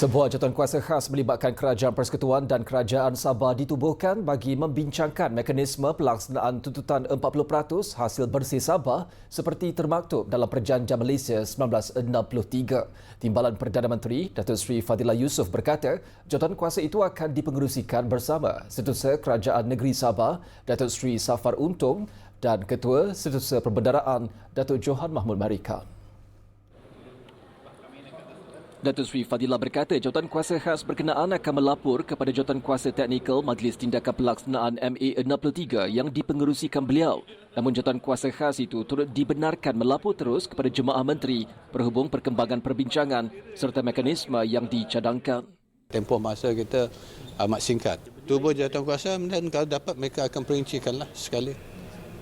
Sebuah jawatankuasa khas melibatkan Kerajaan Persekutuan dan Kerajaan Sabah ditubuhkan bagi membincangkan mekanisme pelaksanaan tuntutan 40% hasil bersih Sabah seperti termaktub dalam Perjanjian Malaysia 1963. Timbalan Perdana Menteri Datuk Seri Fadilah Yusof berkata, jawatankuasa itu akan dipengerusikan bersama Setiausaha Kerajaan Negeri Sabah Datuk Seri Safar Untung dan Ketua Setiausaha Perbendaraan Datuk Johan Mahmud Marika. Datuk Seri Fadilah berkata jawatan kuasa khas berkenaan akan melapor kepada jawatan kuasa teknikal Majlis Tindakan Pelaksanaan MA 63 yang dipengerusikan beliau. Namun jawatan kuasa khas itu turut dibenarkan melapor terus kepada jemaah menteri berhubung perkembangan perbincangan serta mekanisme yang dicadangkan. Tempoh masa kita amat singkat. Tubuh jawatan kuasa dan kalau dapat mereka akan perincikanlah sekali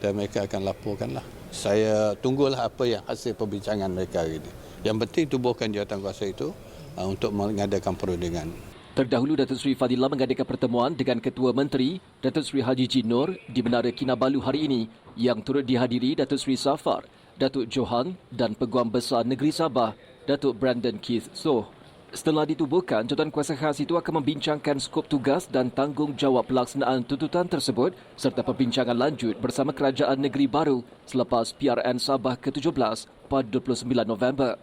dan mereka akan laporkanlah. Saya tunggulah apa yang hasil perbincangan mereka hari ini. Yang penting tubuhkan jawatan kuasa itu uh, untuk mengadakan perundingan. Terdahulu Datuk Seri Fadilah mengadakan pertemuan dengan Ketua Menteri Datuk Seri Haji Jinur di Menara Kinabalu hari ini yang turut dihadiri Datuk Seri Safar, Datuk Johan dan Peguam Besar Negeri Sabah, Datuk Brandon Keith Soh. Setelah ditubuhkan, jawatan kuasa khas itu akan membincangkan skop tugas dan tanggungjawab pelaksanaan tuntutan tersebut serta perbincangan lanjut bersama Kerajaan Negeri Baru selepas PRN Sabah ke-17 pada 29 November.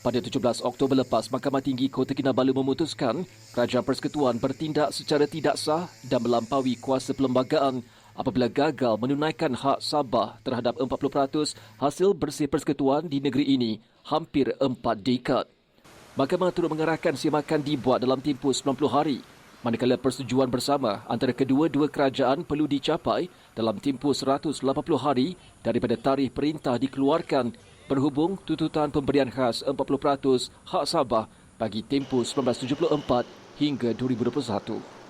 Pada 17 Oktober lepas, Mahkamah Tinggi Kota Kinabalu memutuskan Kerajaan Persekutuan bertindak secara tidak sah dan melampaui kuasa perlembagaan apabila gagal menunaikan hak Sabah terhadap 40% hasil bersih persekutuan di negeri ini hampir 4 dekad. Mahkamah turut mengarahkan simakan dibuat dalam tempoh 90 hari manakala persetujuan bersama antara kedua-dua kerajaan perlu dicapai dalam tempoh 180 hari daripada tarikh perintah dikeluarkan berhubung tuntutan pemberian khas 40% hak Sabah bagi tempoh 1974 hingga 2021.